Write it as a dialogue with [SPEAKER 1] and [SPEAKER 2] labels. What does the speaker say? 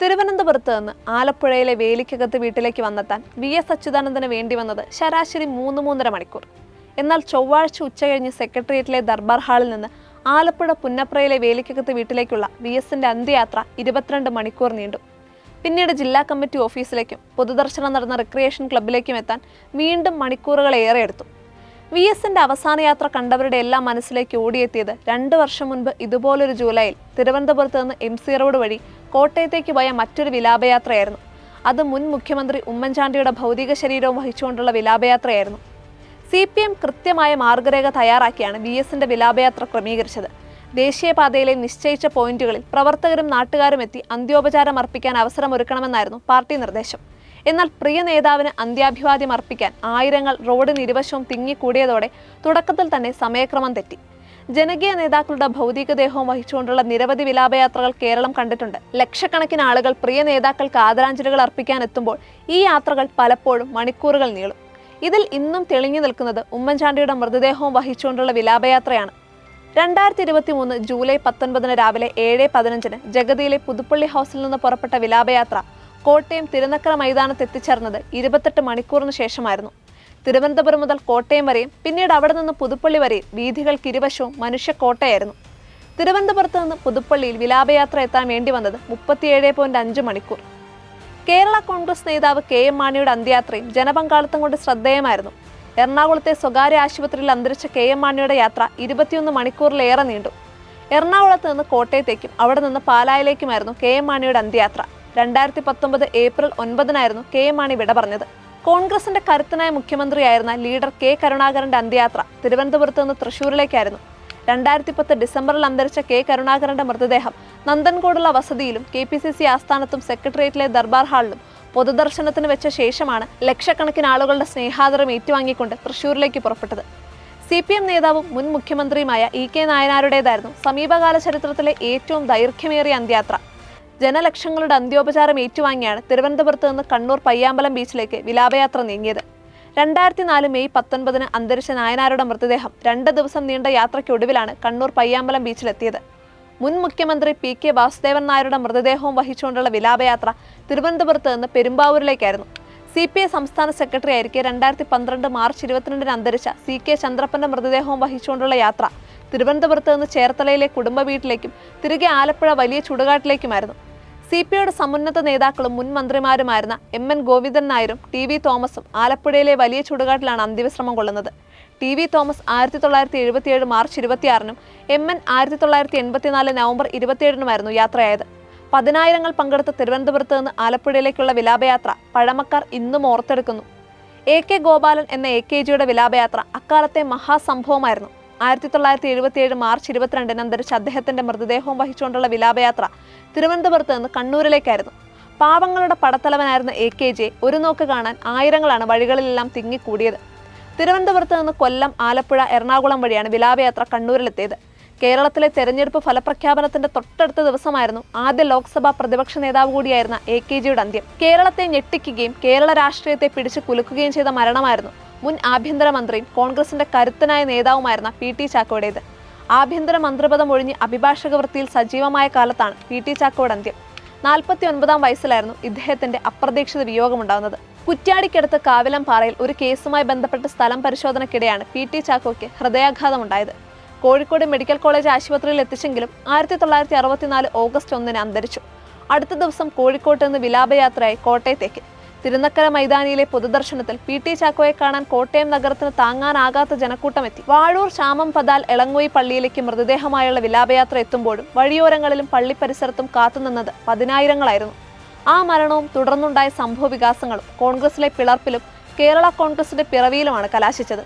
[SPEAKER 1] തിരുവനന്തപുരത്ത് നിന്ന് ആലപ്പുഴയിലെ വേലിക്കകത്ത് വീട്ടിലേക്ക് വന്നെത്താൻ വി എസ് അച്യുതാനന്ദന് വേണ്ടി വന്നത് ശരാശരി മൂന്ന് മൂന്നര മണിക്കൂർ. എന്നാൽ ചൊവ്വാഴ്ച ഉച്ചകഴിഞ്ഞ് സെക്രട്ടേറിയറ്റിലെ ദർബാർ ഹാളിൽ നിന്ന് ആലപ്പുഴ പുന്നപ്രയിലെ വേലിക്കകത്ത് വീട്ടിലേക്കുള്ള വി എസിന്റെ അന്ത്യയാത്ര ഇരുപത്തിരണ്ട് മണിക്കൂർ നീണ്ടു. പിന്നീട് ജില്ലാ കമ്മിറ്റി ഓഫീസിലേക്കും പൊതുദർശനം നടന്ന റിക്രിയേഷൻ ക്ലബിലേക്കും എത്താൻ വീണ്ടും മണിക്കൂറുകൾ ഏറെ എടുത്തു. വി എസിന്റെ അവസാന യാത്ര കണ്ടവരുടെ എല്ലാം മനസ്സിലേക്ക് ഓടിയെത്തിയത് രണ്ട് വർഷം മുൻപ് ഇതുപോലൊരു ജൂലൈയിൽ തിരുവനന്തപുരത്ത് നിന്ന് എം സി റോഡ് വഴി കോട്ടയത്തേക്ക് പോയ മറ്റൊരു വിലാപയാത്രയായിരുന്നു. അത് മുൻ മുഖ്യമന്ത്രി ഉമ്മൻചാണ്ടിയുടെ ഭൗതിക ശരീരവും വഹിച്ചുകൊണ്ടുള്ള വിലാപയാത്രയായിരുന്നു. സി പി എം കൃത്യമായ മാർഗരേഖ തയ്യാറാക്കിയാണ് വി എസിന്റെ വിലാപയാത്ര ക്രമീകരിച്ചത്. ദേശീയപാതയിലെ നിശ്ചയിച്ച പോയിന്റുകളിൽ പ്രവർത്തകരും നാട്ടുകാരും എത്തി അന്ത്യോപചാരം അർപ്പിക്കാൻ അവസരമൊരുക്കണമെന്നായിരുന്നു പാർട്ടി നിർദ്ദേശം. എന്നാൽ പ്രിയ നേതാവിന് അന്ത്യാഭിവാദ്യം അർപ്പിക്കാൻ ആയിരങ്ങൾ റോഡിന് ഇരുവശവും തിങ്ങിക്കൂടിയതോടെ തുടക്കത്തിൽ തന്നെ സമയക്രമം തെറ്റി. ജനകീയ നേതാക്കളുടെ ഭൗതികദേഹവും വഹിച്ചുകൊണ്ടുള്ള നിരവധി വിലാപയാത്രകൾ കേരളം കണ്ടിട്ടുണ്ട്. ലക്ഷക്കണക്കിന് ആളുകൾ പ്രിയ നേതാക്കൾക്ക് ആദരാഞ്ജലികൾ അർപ്പിക്കാൻ എത്തുമ്പോൾ ഈ യാത്രകൾ പലപ്പോഴും മണിക്കൂറുകൾ നീളും. ഇതിൽ ഇന്നും തെളിഞ്ഞു നിൽക്കുന്നത് ഉമ്മൻചാണ്ടിയുടെ മൃതദേഹവും വഹിച്ചുകൊണ്ടുള്ള വിലാപയാത്രയാണ്. രണ്ടായിരത്തി ഇരുപത്തി മൂന്ന് ജൂലൈ പത്തൊൻപതിന് രാവിലെ ഏഴ് പതിനഞ്ചിന് ജഗതിയിലെ പുതുപ്പള്ളി ഹൗസിൽ നിന്ന് പുറപ്പെട്ട വിലാപയാത്ര കോട്ടയം തിരുനക്കര മൈതാനത്ത് എത്തിച്ചേർന്നത് ഇരുപത്തെട്ട് മണിക്കൂറിന് ശേഷമായിരുന്നു. തിരുവനന്തപുരം മുതൽ കോട്ടയം വരെയും പിന്നീട് അവിടെ നിന്ന് പുതുപ്പള്ളി വരെയും വീഥികൾക്ക് ഇരുവശവും മനുഷ്യക്കോട്ടയായിരുന്നു തിരുവനന്തപുരത്ത് നിന്ന് പുതുപ്പള്ളിയിൽ വിലാപയാത്ര എത്താൻ വേണ്ടി വന്നത് മുപ്പത്തിയേഴ് പോയിന്റ് അഞ്ച് മണിക്കൂർ. കേരള കോൺഗ്രസ് നേതാവ് കെ എം മാണിയുടെ അന്ത്യയാത്രയും ജനപങ്കാളിത്തം കൊണ്ട് ശ്രദ്ധേയമായിരുന്നു. എറണാകുളത്തെ സ്വകാര്യ ആശുപത്രിയിൽ അന്തരിച്ച കെ എം മാണിയുടെ യാത്ര ഇരുപത്തിയൊന്ന് മണിക്കൂറിലേറെ നീണ്ടു. എറണാകുളത്ത് നിന്ന് കോട്ടയത്തേക്കും അവിടെ നിന്ന് പാലായിലേക്കുമായിരുന്നു കെ എം മാണിയുടെ അന്ത്യയാത്ര രണ്ടായിരത്തി പത്തൊമ്പത് ഏപ്രിൽ ഒൻപതിനായിരുന്നു കെ എം മാണി വിട പറഞ്ഞത്. കോൺഗ്രസിന്റെ കരുത്തനായ മുഖ്യമന്ത്രിയായിരുന്ന ലീഡർ കെ കരുണാകരന്റെ അന്ത്യയാത്ര തിരുവനന്തപുരത്ത് നിന്ന് തൃശൂരിലേക്കായിരുന്നു. രണ്ടായിരത്തി പത്ത് ഡിസംബറിൽ അന്തരിച്ച കെ കരുണാകരന്റെ മൃതദേഹം നന്ദൻകോടുള്ള വസതിയിലും കെ പി സി സി ആസ്ഥാനത്തും സെക്രട്ടേറിയറ്റിലെ ദർബാർ ഹാളിലും പൊതുദർശനത്തിന് വെച്ച ശേഷമാണ് ലക്ഷക്കണക്കിന് ആളുകളുടെ സ്നേഹാദരം ഏറ്റുവാങ്ങിക്കൊണ്ട് തൃശൂരിലേക്ക് പുറപ്പെട്ടത്. സി പി എം നേതാവും മുൻ മുഖ്യമന്ത്രിയുമായ ഇ കെ നായനാരുടേതായിരുന്നു സമീപകാല ചരിത്രത്തിലെ ഏറ്റവും ദൈർഘ്യമേറിയ അന്ത്യയാത്ര. ജനലക്ഷങ്ങളുടെ അന്ത്യോപചാരം ഏറ്റുവാങ്ങിയാണ് തിരുവനന്തപുരത്ത് നിന്ന് കണ്ണൂർ പയ്യാമ്പലം ബീച്ചിലേക്ക് വിലാപയാത്ര നീങ്ങിയത്. രണ്ടായിരത്തി നാല് മെയ് പത്തൊൻപതിന് അന്തരിച്ച നായനാരുടെ മൃതദേഹം രണ്ട് ദിവസം നീണ്ട യാത്രയ്ക്കൊടുവിലാണ് കണ്ണൂർ പയ്യാമ്പലം ബീച്ചിലെത്തിയത്. മുൻ മുഖ്യമന്ത്രി പി കെ വാസുദേവൻ നായരുടെ മൃതദേഹവും വഹിച്ചുകൊണ്ടുള്ള വിലാപയാത്ര തിരുവനന്തപുരത്ത് നിന്ന് പെരുമ്പാവൂരിലേക്കായിരുന്നു. സി പി ഐ സംസ്ഥാന സെക്രട്ടറി ആയിരിക്കെ രണ്ടായിരത്തി പന്ത്രണ്ട് മാർച്ച് ഇരുപത്തിരണ്ടിന് അന്തരിച്ച സി കെ ചന്ദ്രപ്പന്റെ മൃതദേഹവും വഹിച്ചുകൊണ്ടുള്ള യാത്ര തിരുവനന്തപുരത്ത് നിന്ന് ചേർത്തലയിലെ കുടുംബ വീട്ടിലേക്കും തിരികെ ആലപ്പുഴ വലിയ ചുടുകാട്ടിലേക്കുമായിരുന്നു. സി പി ഐയുടെ സമുന്നത നേതാക്കളും മുൻ മന്ത്രിമാരുമായിരുന്ന എം എൻ ഗോവിന്ദൻ നായരും ടി വി തോമസും ആലപ്പുഴയിലെ വലിയ ചുടുകാട്ടിലാണ് അന്ത്യവിശ്രമം കൊള്ളുന്നത്. ടി വി തോമസ് ആയിരത്തി തൊള്ളായിരത്തി എഴുപത്തിയേഴ് മാർച്ച് ഇരുപത്തിയാറിനും എം എൻ ആയിരത്തി തൊള്ളായിരത്തി എൺപത്തിനാല് നവംബർ ഇരുപത്തിയേഴിനുമായിരുന്നു യാത്രയായത്. പതിനായിരങ്ങൾ പങ്കെടുത്ത തിരുവനന്തപുരത്ത് നിന്ന് ആലപ്പുഴയിലേക്കുള്ള വിലാപയാത്ര പഴമക്കാർ ഇന്നും ഓർത്തെടുക്കുന്നു. എ കെ ഗോപാലൻ എന്ന എ കെ ജിയുടെ വിലാപയാത്ര അക്കാലത്തെ മഹാസംഭവമായിരുന്നു. ആയിരത്തി തൊള്ളായിരത്തി എഴുപത്തിയേഴ് മാർച്ച് ഇരുപത്തിരണ്ടിന് അന്തരിച്ച അദ്ദേഹത്തിന്റെ മൃതദേഹവും വഹിച്ചുകൊണ്ടുള്ള വിലാപയാത്ര തിരുവനന്തപുരത്ത് നിന്ന് കണ്ണൂരിലേക്കായിരുന്നു. പാവങ്ങളുടെ പടത്തലവനായിരുന്ന എ കെ ജെ ഒരു നോക്ക് കാണാൻ ആയിരങ്ങളാണ് വഴികളിലെല്ലാം തിങ്ങിക്കൂടിയത്. തിരുവനന്തപുരത്ത് നിന്ന് കൊല്ലം ആലപ്പുഴ എറണാകുളം വഴിയാണ് വിലാപയാത്ര കണ്ണൂരിലെത്തിയത്. കേരളത്തിലെ തെരഞ്ഞെടുപ്പ് ഫലപ്രഖ്യാപനത്തിന്റെ തൊട്ടടുത്ത ദിവസമായിരുന്നു ആദ്യ ലോക്സഭാ പ്രതിപക്ഷ നേതാവ് കൂടിയായിരുന്ന എ കെ ജിയുടെ അന്ത്യം. കേരളത്തെ ഞെട്ടിക്കുകയും കേരള രാഷ്ട്രീയത്തെ പിടിച്ചു കുലുക്കുകയും ചെയ്ത മരണമായിരുന്നു മുൻ ആഭ്യന്തരമന്ത്രിയും കോൺഗ്രസിന്റെ കരുത്തനായ നേതാവുമായിരുന്ന പി ടി ചാക്കോയുടേത്. ആഭ്യന്തര മന്ത്രിപദം ഒഴിഞ്ഞ് അഭിഭാഷക വൃത്തിയിൽ സജീവമായ കാലത്താണ് പി ടി ചാക്കോയുടെ അന്ത്യം. നാൽപ്പത്തി ഒൻപതാം വയസ്സിലായിരുന്നു ഇദ്ദേഹത്തിന്റെ അപ്രതീക്ഷിത വിയോഗമുണ്ടാകുന്നത് കുറ്റ്യാടിക്കടുത്ത് കാവിലംപാറയിൽ ഒരു കേസുമായി ബന്ധപ്പെട്ട് സ്ഥലം പരിശോധനയ്ക്കിടെയാണ് പി ടി ചാക്കോയ്ക്ക് ഹൃദയാഘാതം ഹൃദയാഘാതമുണ്ടായത്. കോഴിക്കോട് മെഡിക്കൽ കോളേജ് ആശുപത്രിയിൽ എത്തിച്ചെങ്കിലും ആയിരത്തി തൊള്ളായിരത്തി അറുപത്തിനാല് ഓഗസ്റ്റ് ഒന്നിന് അന്തരിച്ചു. അടുത്ത ദിവസം കോഴിക്കോട്ട് നിന്ന് വിലാപയാത്രയായി കോട്ടയത്തേക്ക്. തിരുനക്കര മൈതാനിയിലെ പൊതുദർശനത്തിൽ പി ടി ചാക്കോയെ കാണാൻ കോട്ടയം നഗരത്തിന് താങ്ങാനാകാത്ത ജനക്കൂട്ടമെത്തി. വാഴൂർ ശ്യാമം പതാൽ എളങ്ങോയി പള്ളിയിലേക്ക് മൃതദേഹമായുള്ള വിലാപയാത്ര എത്തുമ്പോഴും വഴിയോരങ്ങളിലും പള്ളി പരിസരത്തും കാത്തുനിന്നത് പതിനായിരങ്ങളായിരുന്നു. ആ മരണവും തുടർന്നുണ്ടായ സംഭവ വികാസങ്ങളും കോൺഗ്രസിലെ പിളർപ്പിലും കേരള കോൺഗ്രസിന്റെ പിറവിയിലുമാണ് കലാശിച്ചത്.